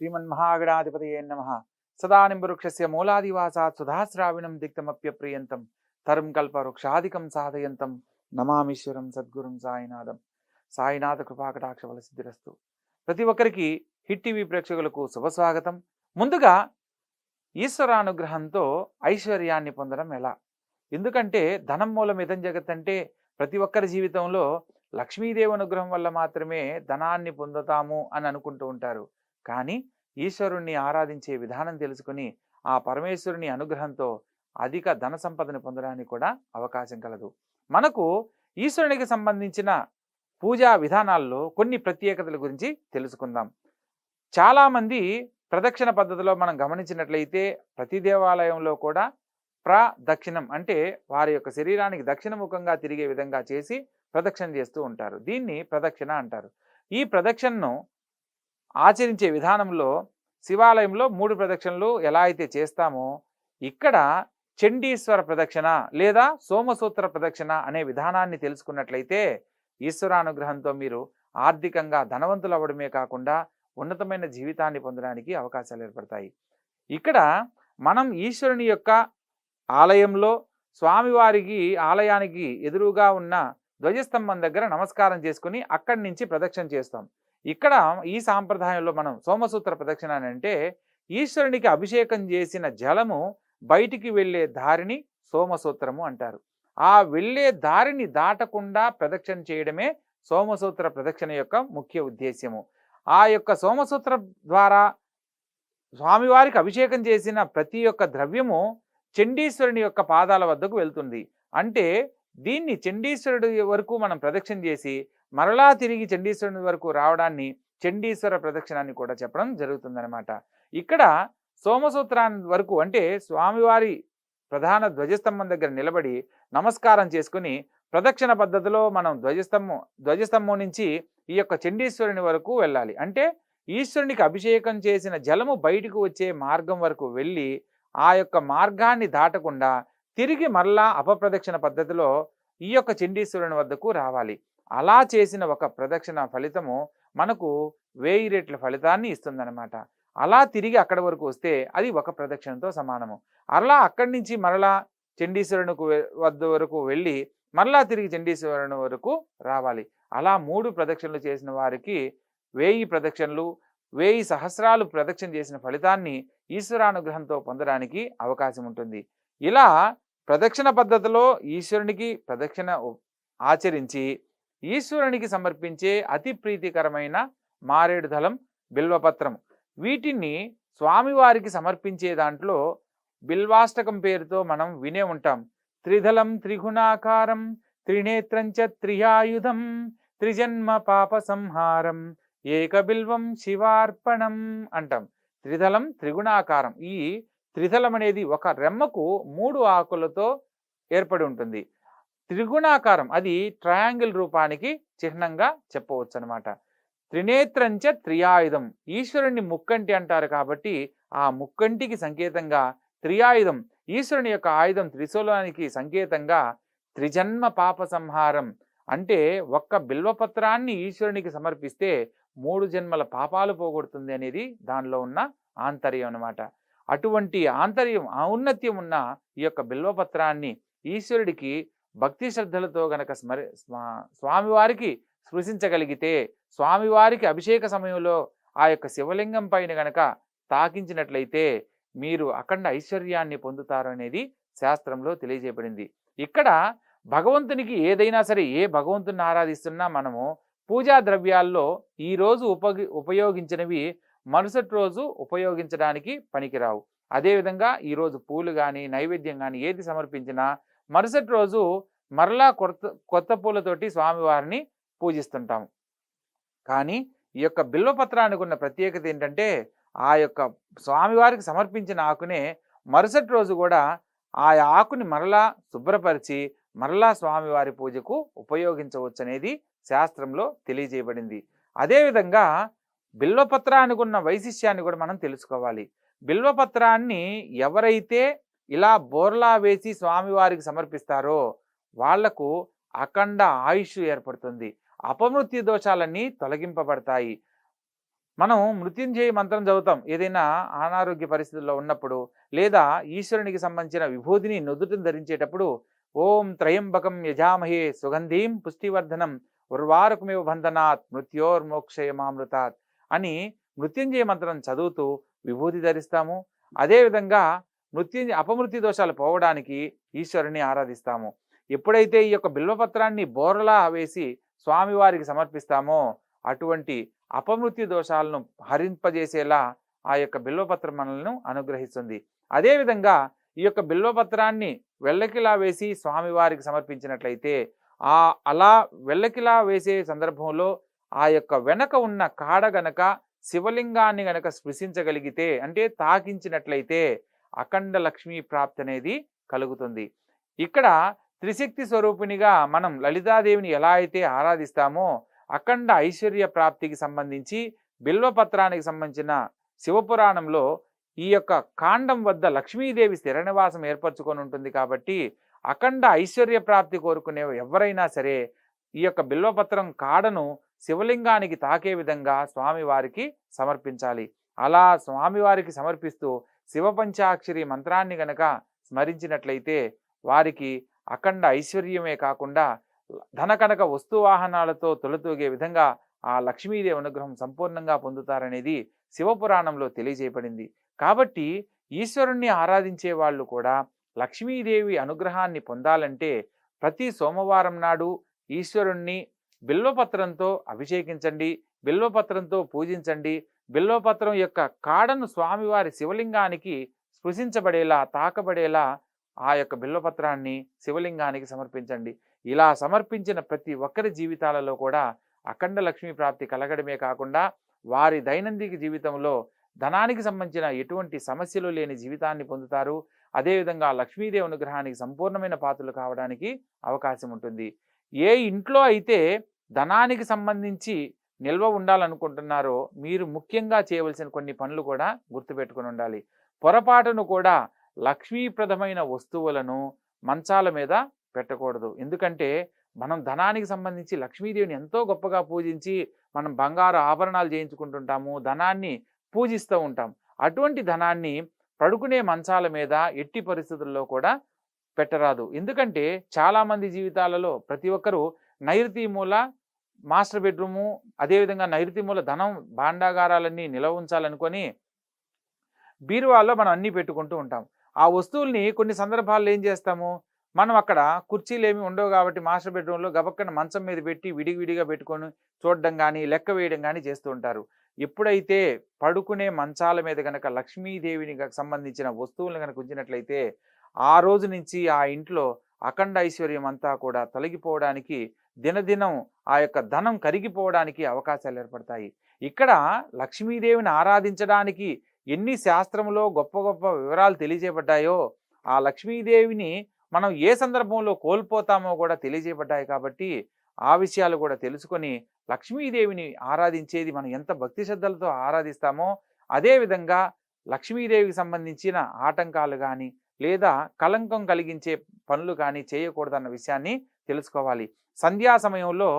శ్రీమన్మహాగణాధిపతయే నమ సదానింబవృక్షస్య మూలాదివాసాత్ సుధాశ్రావిణం దిక్తమప్యప్రియంతం తరుం కల్పవృక్షాదికం సాధయంతం నమామీశ్వరం సద్గురుం సాయినాథం సాయినాథ కృపాకటాక్ష వలసిద్ధిరస్తు ప్రతి ఒక్కరికి హిట్ టీవీ ప్రేక్షకులకు శుభస్వాగతం. ముందుగా ఈశ్వరానుగ్రహంతో ఐశ్వర్యాన్ని పొందడం ఎలా? ఎందుకంటే ధనం మూలం ఇదం జగత్ అంటే ప్రతి ఒక్కరి జీవితంలో లక్ష్మీదేవి అనుగ్రహం వల్ల మాత్రమే ధనాన్ని పొందుతాము అని అనుకుంటూ ఉంటారు. కానీ ఈశ్వరుణ్ణి ఆరాధించే విధానం తెలుసుకుని ఆ పరమేశ్వరుని అనుగ్రహంతో అధిక ధన సంపదను పొందడానికి కూడా అవకాశం కలదు. మనకు ఈశ్వరునికి సంబంధించిన పూజా విధానాల్లో కొన్ని ప్రత్యేకతల గురించి తెలుసుకుందాం. చాలామంది ప్రదక్షిణ పద్ధతిలో మనం గమనించినట్లయితే ప్రతి దేవాలయంలో కూడా ప్రదక్షిణం అంటే వారి యొక్క శరీరానికి దక్షిణముఖంగా తిరిగే విధంగా చేసి ప్రదక్షిణ చేస్తూ ఉంటారు. దీన్ని ప్రదక్షిణ అంటారు. ఈ ప్రదక్షిణను ఆచరించే విధానంలో శివాలయంలో మూడు ప్రదక్షిణలు ఎలా అయితే చేస్తామో ఇక్కడ చండీశ్వర ప్రదక్షిణ లేదా సోమసూత్ర ప్రదక్షిణ అనే విధానాన్ని తెలుసుకున్నట్లయితే ఈశ్వరానుగ్రహంతో మీరు ఆర్థికంగా ధనవంతులు అవ్వడమే కాకుండా ఉన్నతమైన జీవితాన్ని పొందడానికి అవకాశాలు ఏర్పడతాయి. ఇక్కడ మనం ఈశ్వరుని యొక్క ఆలయంలో స్వామివారికి ఆలయానికి ఎదురుగా ఉన్న ధ్వజస్తంభం దగ్గర నమస్కారం చేసుకుని అక్కడి నుంచి ప్రదక్షిణ చేస్తాం. ఇక్కడ ఈ సాంప్రదాయంలో మనం సోమసూత్ర ప్రదక్షిణ అని అంటే ఈశ్వరునికి అభిషేకం చేసిన జలము బయటికి వెళ్ళే దారిని సోమసూత్రము అంటారు. ఆ వెళ్ళే దారిని దాటకుండా ప్రదక్షిణ చేయడమే సోమసూత్ర ప్రదక్షిణ యొక్క ముఖ్య ఉద్దేశ్యము. ఆ యొక్క సోమసూత్ర ద్వారా స్వామివారికి అభిషేకం చేసిన ప్రతి ఒక్క ద్రవ్యము చండీశ్వరుని యొక్క పాదాల వద్దకు వెళ్తుంది. అంటే దీన్ని చండీశ్వరుడి వరకు మనం ప్రదక్షిణ చేసి మరలా తిరిగి చండీశ్వరుని వరకు రావడాన్ని చండీశ్వర ప్రదక్షిణాన్ని కూడా చెప్పడం జరుగుతుందనమాట ఇక్కడ సోమసూత్రాన్ని వరకు అంటే స్వామివారి ప్రధాన ధ్వజస్తంభం దగ్గర నిలబడి నమస్కారం చేసుకుని ప్రదక్షిణ పద్ధతిలో మనం ధ్వజస్తంభం ధ్వజస్తంభం నుంచి ఈ యొక్క చండీశ్వరుని వరకు వెళ్ళాలి. అంటే ఈశ్వరునికి అభిషేకం చేసిన జలము బయటకు వచ్చే మార్గం వరకు వెళ్ళి ఆ యొక్క మార్గాన్ని దాటకుండా తిరిగి మరలా అపప్రదక్షిణ పద్ధతిలో ఈ యొక్క చండీశ్వరుని వద్దకు రావాలి. అలా చేసిన ఒక ప్రదక్షిణ ఫలితము మనకు వేయి రెట్ల ఫలితాన్ని ఇస్తుందన్నమాట. అలా తిరిగి అక్కడి వరకు వస్తే అది ఒక ప్రదక్షిణతో సమానము. అలా అక్కడి నుంచి మరలా చండీశ్వరునికి వద్ద వరకు వెళ్ళి మరలా తిరిగి చండీశ్వరుని వరకు రావాలి. అలా మూడు ప్రదక్షిణలు చేసిన వారికి వేయి ప్రదక్షిణలు వేయి సహస్రాలు ప్రదక్షిణ చేసిన ఫలితాన్ని ఈశ్వరానుగ్రహంతో పొందడానికి అవకాశం ఉంటుంది. ఇలా ప్రదక్షిణ పద్ధతిలో ఈశ్వరునికి ప్రదక్షిణ ఆచరించి ఈశ్వరునికి సమర్పించే అతి ప్రీతికరమైన మారేడు దళం బిల్వపత్రం. వీటిని స్వామివారికి సమర్పించే దాంట్లో బిల్వాష్టకం పేరుతో మనం వినే ఉంటాం. త్రిదళం త్రిగుణాకారం త్రినేత్రంచ త్రియాయుధం త్రిజన్మ పాప సంహారం ఏకబిల్వం శివార్పణం అంటాం. త్రిదళం త్రిగుణాకారం ఈ త్రిదళం అనేది ఒక రెమ్మకు మూడు ఆకులతో ఏర్పడి ఉంటుంది. త్రిగుణాకారం. అది ట్రయాంగిల్ రూపానికి చిహ్నంగా చెప్పవచ్చు అనమాట త్రినేత్రంచ త్రియాయుధం. ఈశ్వరుణ్ణి ముక్కంటి అంటారు కాబట్టి ఆ ముక్కంటికి సంకేతంగా త్రియాయుధం. ఈశ్వరుని యొక్క ఆయుధం త్రిశూలానికి సంకేతంగా త్రిజన్మ పాప సంహారం. అంటే ఒక్క బిల్వపత్రాన్ని ఈశ్వరునికి సమర్పిస్తే మూడు జన్మల పాపాలు పోగొడుతుంది అనేది దానిలో ఉన్న ఆంతర్యం అనమాట అటువంటి ఆంతర్యం ఔన్నత్యం ఉన్న ఈ యొక్క బిల్వపత్రాన్ని ఈశ్వరుడికి భక్తి శ్రద్ధలతో గనక స్మరి స్వామివారికి స్పృశించగలిగితే స్వామివారికి అభిషేక సమయంలో ఆ యొక్క శివలింగం పైన గనక తాకించినట్లయితే మీరు అఖండ ఐశ్వర్యాన్ని పొందుతారు అనేది శాస్త్రంలో తెలియజేయబడింది. ఇక్కడ భగవంతునికి ఏదైనా సరే ఏ భగవంతుని ఆరాధిస్తున్నా మనము పూజా ద్రవ్యాల్లో ఈరోజు ఉపగి ఉపయోగించినవి మరుసటి రోజు ఉపయోగించడానికి పనికిరావు. అదేవిధంగా ఈరోజు పూలు కానీ నైవేద్యం కానీ ఏది సమర్పించినా మరుసటి రోజు మరలా కొత్త కొత్త పూలతోటి స్వామివారిని పూజిస్తుంటాము. కానీ ఈ యొక్క బిల్వపత్రానికి ఉన్న ప్రత్యేకత ఏంటంటే ఆ యొక్క స్వామివారికి సమర్పించిన ఆకునే మరుసటి రోజు కూడా ఆ ఆకుని మరలా శుభ్రపరిచి మరలా స్వామివారి పూజకు ఉపయోగించవచ్చు అనేది శాస్త్రంలో తెలియజేయబడింది. అదేవిధంగా బిల్వపత్రానికి ఉన్న వైశిష్యాన్ని కూడా మనం తెలుసుకోవాలి. బిల్వపత్రాన్ని ఎవరైతే ఇలా బోర్లా వేసి స్వామివారికి సమర్పిస్తారో వాళ్ళకు అఖండ ఆయుష్ ఏర్పడుతుంది. అపమృత్యు దోషాలన్నీ తొలగింపబడతాయి. మనం మృత్యుంజయ మంత్రం చదువుతాం. ఏదైనా అనారోగ్య పరిస్థితుల్లో ఉన్నప్పుడు లేదా ఈశ్వరునికి సంబంధించిన విభూతిని నుదుటిని ధరించేటప్పుడు ఓం త్రయంబకం యజామహే సుగంధీం పుష్టివర్ధనం ఉర్వారకమేవ బంధనాత్ మృత్యోర్మోక్షయమామృతాత్ అని మృత్యుంజయ మంత్రం చదువుతూ విభూతి ధరిస్తాము. అదేవిధంగా మృత్యు అపమృత్యు దోషాలు పోవడానికి ఈశ్వరుని ఆరాధిస్తాము. ఎప్పుడైతే ఈ యొక్క బిల్వపత్రాన్ని బోరలా వేసి స్వామివారికి సమర్పిస్తామో అటువంటి అపమృత్యు దోషాలను హరింపజేసేలా ఆ యొక్క బిల్వపత్రం మనల్ని అనుగ్రహిస్తుంది. అదేవిధంగా ఈ యొక్క బిల్వపత్రాన్ని వెళ్ళకిలా వేసి స్వామివారికి సమర్పించినట్లయితే ఆ అలా వెళ్ళకిలా వేసే సందర్భంలో ఆ యొక్క వెనక ఉన్న కాడ గనక శివలింగాన్ని గనక స్పృశించగలిగితే అంటే తాకించినట్లయితే అఖండ లక్ష్మీ ప్రాప్తి అనేది కలుగుతుంది. ఇక్కడ త్రిశక్తి స్వరూపిణిగా మనం లలితాదేవిని ఎలా అయితే ఆరాధిస్తామో అఖండ ఐశ్వర్య ప్రాప్తికి సంబంధించి బిల్వపత్రానికి సంబంధించిన శివపురాణంలో ఈ యొక్క కాండం వద్ద లక్ష్మీదేవి స్థిర నివాసం ఏర్పరచుకొని ఉంటుంది కాబట్టి అఖండ ఐశ్వర్య ప్రాప్తి కోరుకునే ఎవరైనా సరే ఈ యొక్క బిల్వపత్రం కాడను శివలింగానికి తాకే విధంగా స్వామివారికి సమర్పించాలి. అలా స్వామివారికి సమర్పిస్తూ శివపంచాక్షరి మంత్రాన్ని గనక స్మరించినట్లయితే వారికి అఖండ ఐశ్వర్యమే కాకుండా ధనకనక వస్తు వాహనాలతో తొలతూగే విధంగా ఆ లక్ష్మీదేవి అనుగ్రహం సంపూర్ణంగా పొందుతారనేది శివపురాణంలో తెలియజేయబడింది. కాబట్టి ఈశ్వరుణ్ణి ఆరాధించే వాళ్ళు కూడా లక్ష్మీదేవి అనుగ్రహాన్ని పొందాలంటే ప్రతి సోమవారం నాడు ఈశ్వరుణ్ణి బిల్వపత్రంతో అభిషేకించండి బిల్వపత్రంతో పూజించండి బిల్వపత్రం యొక్క కాడను స్వామివారి శివలింగానికి స్పృశించబడేలా తాకబడేలా ఆ యొక్క బిల్వపత్రాన్ని శివలింగానికి సమర్పించండి. ఇలా సమర్పించిన ప్రతి ఒక్కరి జీవితాలలో కూడా అఖండ లక్ష్మీ ప్రాప్తి కలగడమే కాకుండా వారి దైనందిక జీవితంలో ధనానికి సంబంధించిన ఎటువంటి సమస్యలు లేని జీవితాన్ని పొందుతారు. అదేవిధంగా లక్ష్మీదేవి అనుగ్రహానికి సంపూర్ణమైన పాత్రలు కావడానికి అవకాశం ఉంటుంది. ఏ ఇంట్లో అయితే ధనానికి సంబంధించి నిల్వ ఉండాలనుకుంటున్నారో మీరు ముఖ్యంగా చేయవలసిన కొన్ని పనులు కూడా గుర్తుపెట్టుకుని ఉండాలి. పొరపాటును కూడా లక్ష్మీప్రదమైన వస్తువులను మంచాల మీద పెట్టకూడదు. ఎందుకంటే మనం ధనానికి సంబంధించి లక్ష్మీదేవిని ఎంతో గొప్పగా పూజించి మనం బంగారు ఆభరణాలు చేయించుకుంటుంటాము ధనాన్ని పూజిస్తూ ఉంటాం. అటువంటి ధనాన్ని పడుకునే మంచాల మీద ఎట్టి పరిస్థితుల్లో కూడా పెట్టరాదు. ఎందుకంటే చాలామంది జీవితాలలో ప్రతి ఒక్కరూ నైరుతి మూల మాస్టర్ బెడ్రూము అదేవిధంగా నైరుతి మూల ధనం భాండాగారాలన్నీ నిలవ ఉంచాలనుకొని బీరువాల్లో మనం అన్నీ పెట్టుకుంటూ ఉంటాం. ఆ వస్తువుల్ని కొన్ని సందర్భాల్లో ఏం చేస్తాము? మనం అక్కడ కుర్చీలు ఏమి ఉండవు కాబట్టి మాస్టర్ బెడ్రూమ్లో గబక్కన మంచం మీద పెట్టి విడివిడిగా పెట్టుకొని చూడడం కానీ లెక్క వేయడం కానీ చేస్తూ ఉంటారు. ఎప్పుడైతే పడుకునే మంచాల మీద కనుక లక్ష్మీదేవిని సంబంధించిన వస్తువులను కనుక ఉంచినట్లయితే ఆ రోజు నుంచి ఆ ఇంట్లో అఖండ ఐశ్వర్యం అంతా కూడా తొలగిపోవడానికి దినదినం ఆ యొక్క ధనం కరిగిపోవడానికి అవకాశాలు ఏర్పడతాయి. ఇక్కడ లక్ష్మీదేవిని ఆరాధించడానికి ఎన్ని శాస్త్రంలో గొప్ప గొప్ప వివరాలు తెలియజేయబడ్డాయో ఆ లక్ష్మీదేవిని మనం ఏ సందర్భంలో కోల్పోతామో కూడా తెలియజేయబడ్డాయి కాబట్టి ఆ విషయాలు కూడా తెలుసుకొని లక్ష్మీదేవిని ఆరాధించేది మనం ఎంత భక్తి శ్రద్ధలతో ఆరాధిస్తామో అదేవిధంగా లక్ష్మీదేవికి సంబంధించిన ఆటంకాలు కానీ లేదా కలంకం కలిగించే పనులు కానీ చేయకూడదన్న విషయాన్ని తెలుసుకోవాలి. సంధ్యా సమయంలో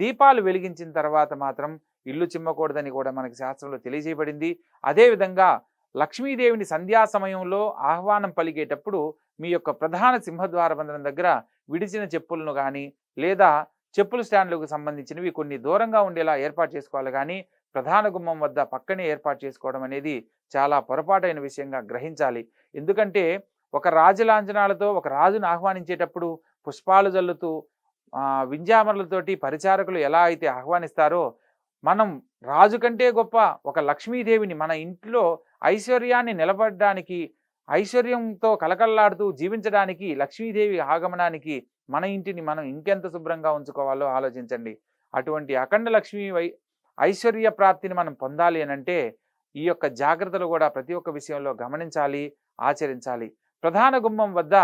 దీపాలు వెలిగించిన తర్వాత మాత్రం ఇల్లు చిమ్మకూడదని కూడా మనకి శాస్త్రంలో తెలియజేయబడింది. అదేవిధంగా లక్ష్మీదేవిని సంధ్యా సమయంలో ఆహ్వానం పలికేటప్పుడు మీ యొక్క ప్రధాన సింహద్వార బంధనం దగ్గర విడిచిన చెప్పులను కానీ లేదా చెప్పుల స్టాండ్లకు సంబంధించినవి కొన్ని దూరంగా ఉండేలా ఏర్పాటు చేసుకోవాలి. కానీ ప్రధాన గుమ్మం వద్ద పక్కనే ఏర్పాటు చేసుకోవడం అనేది చాలా పొరపాటైన విషయంగా గ్రహించాలి. ఎందుకంటే ఒక రాజలాంఛనాలతో ఒక రాజును ఆహ్వానించేటప్పుడు పుష్పాలు జల్లుతూ వింజామరులతోటి పరిచారకులు ఎలా అయితే ఆహ్వానిస్తారో మనం రాజు కంటే గొప్ప ఒక లక్ష్మీదేవిని మన ఇంట్లో ఐశ్వర్యాన్ని నిలబడడానికి ఐశ్వర్యంతో కలకల్లాడుతూ జీవించడానికి లక్ష్మీదేవి ఆగమనానికి మన ఇంటిని మనం ఇంకెంత శుభ్రంగా ఉంచుకోవాలో ఆలోచించండి. అటువంటి అఖండ లక్ష్మీ వై ఐశ్వర్య ప్రాప్తిని మనం పొందాలి అనంటే ఈ యొక్క జాగ్రత్తలు కూడా ప్రతి ఒక్క విషయంలో గమనించాలి ఆచరించాలి. ప్రధాన గుమ్మం వద్ద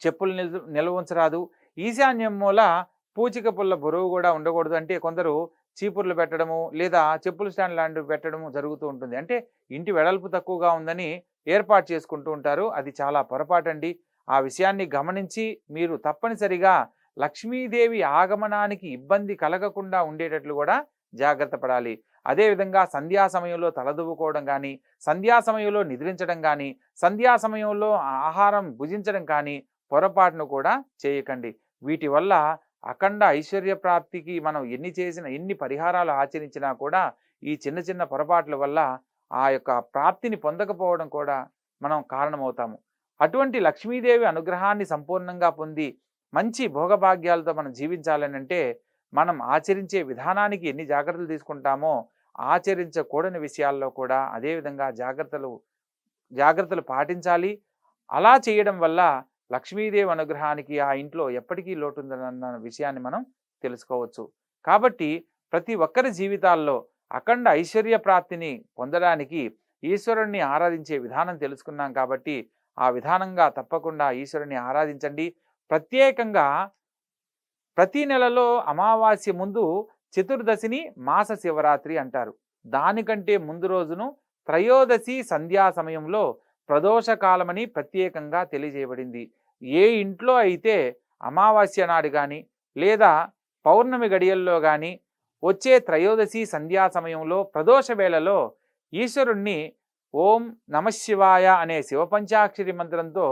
చెప్పులు నిల్ నిల్వ ఉంచరాదు ఈశాన్యం మూల పూచిక పుల్ల బరువు కూడా ఉండకూడదు. అంటే కొందరు చీపుర్లు పెట్టడము లేదా చెప్పుల స్టాండ్ లాంటివి పెట్టడము జరుగుతూ ఉంటుంది. అంటే ఇంటి వెడల్పు తక్కువగా ఉందని ఏర్పాటు చేసుకుంటూ ఉంటారు. అది చాలా పొరపాటండి. ఆ విషయాన్ని గమనించి మీరు తప్పనిసరిగా లక్ష్మీదేవి ఆగమనానికి ఇబ్బంది కలగకుండా ఉండేటట్లు కూడా జాగ్రత్త పడాలి. అదేవిధంగా సంధ్యా సమయంలో తలదువ్వుకోవడం కానీ సంధ్యా సమయంలో నిద్రించడం కానీ సంధ్యా సమయంలో ఆహారం భుజించడం కానీ పొరపాటును కూడా చేయకండి. వీటి వల్ల అఖండ ఐశ్వర్య ప్రాప్తికి మనం ఎన్ని చేసిన ఎన్ని పరిహారాలు ఆచరించినా కూడా ఈ చిన్న చిన్న పొరపాట్ల వల్ల ఆ యొక్క ప్రాప్తిని పొందకపోవడం కూడా మనం కారణమవుతాము. అటువంటి లక్ష్మీదేవి అనుగ్రహాన్ని సంపూర్ణంగా పొంది మంచి భోగభాగ్యాలతో మనం జీవించాలని అంటే మనం ఆచరించే విధానానికి ఎన్ని జాగ్రత్తలు తీసుకుంటామో ఆచరించకూడని విషయాల్లో కూడా అదేవిధంగా జాగ్రత్తలు జాగ్రత్తలు పాటించాలి. అలా చేయడం వల్ల లక్ష్మీదేవి అనుగ్రహానికి ఆ ఇంట్లో ఎప్పటికీ లోటుందన్న విషయాన్ని మనం తెలుసుకోవచ్చు. కాబట్టి ప్రతి ఒక్కరి జీవితాల్లో అఖండ ఐశ్వర్య ప్రాప్తిని పొందడానికి ఈశ్వరుణ్ణి ఆరాధించే విధానం తెలుసుకున్నాం కాబట్టి ఆ విధానంగా తప్పకుండా ఈశ్వరుని ఆరాధించండి. ప్రత్యేకంగా ప్రతి నెలలో అమావాస్య ముందు చతుర్దశిని మాస శివరాత్రి అంటారు. దానికంటే ముందు రోజును త్రయోదశి సంధ్యా సమయంలో ప్రదోషకాలమని ప్రత్యేకంగా తెలియజేయబడింది. ఏ ఇంట్లో అయితే అమావాస్య నాడు కానీ లేదా పౌర్ణమి గడియల్లో కానీ వచ్చే త్రయోదశి సంధ్యా సమయంలో ప్రదోష వేళలో ఈశ్వరుణ్ణి ఓం నమశివాయ అనే శివపంచాక్షరి మంత్రంతో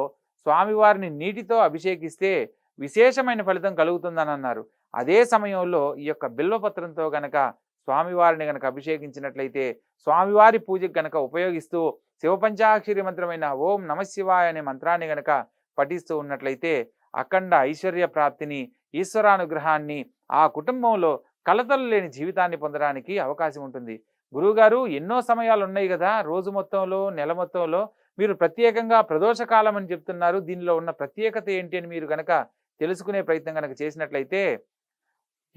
స్వామివారిని నీటితో అభిషేకిస్తే విశేషమైన ఫలితం కలుగుతుందని అన్నారు అదే సమయంలో ఈ యొక్క బిల్వపత్రంతో గనక స్వామివారిని గనక అభిషేకించినట్లయితే స్వామివారి పూజకు గనక ఉపయోగిస్తూ శివపంచాక్షరి మంత్రమైన ఓం నమశివాయ అనే మంత్రాన్ని గనక పఠిస్తూ ఉన్నట్లయితే అఖండ ఐశ్వర్య ప్రాప్తిని ఈశ్వరానుగ్రహాన్ని ఆ కుటుంబంలో కలతలు లేని జీవితాన్ని పొందడానికి అవకాశం ఉంటుంది. గురువుగారు ఎన్నో సమయాలు ఉన్నాయి కదా రోజు మొత్తంలో నెల మొత్తంలో మీరు ప్రత్యేకంగా ప్రదోషకాలం అని చెప్తున్నారు. దీనిలో ఉన్న ప్రత్యేకత ఏంటి అని మీరు కనుక తెలుసుకునే ప్రయత్నం కనుక చేసినట్లయితే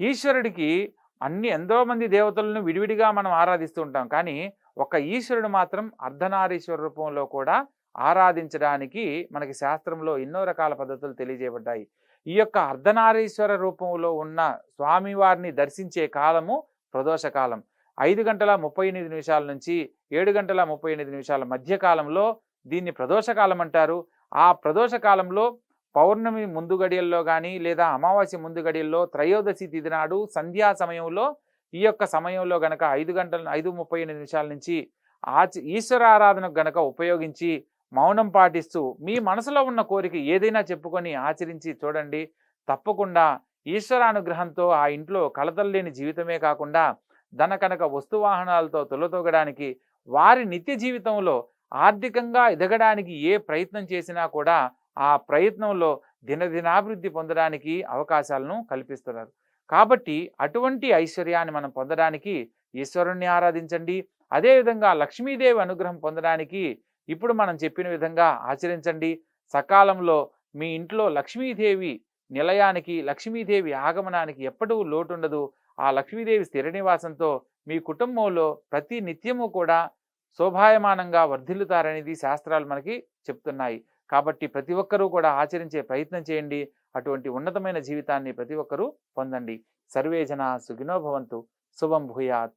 ఈశ్వరుడికి అన్ని ఎంతో మంది దేవతలను విడివిడిగా మనం ఆరాధిస్తూ ఉంటాం. కానీ ఒక ఈశ్వరుడు మాత్రం అర్ధనారీశ్వర రూపంలో కూడా ఆరాధించడానికి మనకి శాస్త్రంలో ఎన్నో రకాల పద్ధతులు తెలియజేయబడ్డాయి. ఈ యొక్క అర్ధనారీశ్వర రూపంలో ఉన్న స్వామివారిని దర్శించే కాలము ప్రదోష కాలం. ఐదు గంటల ముప్పై ఎనిమిది నిమిషాల నుంచి ఏడు గంటల ముప్పై ఎనిమిది నిమిషాల మధ్య కాలంలో దీన్ని ప్రదోషకాలం అంటారు. ఆ ప్రదోష కాలంలో పౌర్ణమి ముందు గడియల్లో కానీ లేదా అమావాస్య ముందు గడియల్లో త్రయోదశి తిథి నాడు సంధ్యా సమయంలో ఈ యొక్క సమయంలో గనక ఐదు గంటల ఐదు ముప్పై ఎనిమిది నిమిషాల నుంచి ఆచ ఈశ్వర ఆరాధనకు గనక ఉపయోగించి మౌనం పాటిస్తూ మీ మనసులో ఉన్న కోరిక ఏదైనా చెప్పుకొని ఆచరించి చూడండి. తప్పకుండా ఈశ్వరానుగ్రహంతో ఆ ఇంట్లో కలతలు లేని జీవితమే కాకుండా ధన కనుక వస్తువాహనాలతో తొలతొగడానికి వారి నిత్య జీవితంలో ఆర్థికంగా ఎదగడానికి ఏ ప్రయత్నం చేసినా కూడా ఆ ప్రయత్నంలో దినదినాభివృద్ధి పొందడానికి అవకాశాలను కల్పిస్తున్నారు. కాబట్టి అటువంటి ఐశ్వర్యాన్ని మనం పొందడానికి ఈశ్వరుణ్ణి ఆరాధించండి. అదేవిధంగా లక్ష్మీదేవి అనుగ్రహం పొందడానికి ఇప్పుడు మనం చెప్పిన విధంగా ఆచరించండి. సకాలంలో మీ ఇంట్లో లక్ష్మీదేవి నిలయానికి లక్ష్మీదేవి ఆగమనానికి ఎప్పుడూ లోటుండదు. ఆ లక్ష్మీదేవి స్థిర నివాసంతో మీ కుటుంబంలో ప్రతి నిత్యము కూడా శోభాయమానంగా వర్ధిల్లుతారనేది శాస్త్రాలు మనకి చెప్తున్నాయి. కాబట్టి ప్రతి ఒక్కరూ కూడా ఆచరించే ప్రయత్నం చేయండి. అటువంటి ఉన్నతమైన జీవితాన్ని ప్రతి ఒక్కరూ పొందండి. సర్వేజన సుఖినోభవంతు శుభం భూయాత్.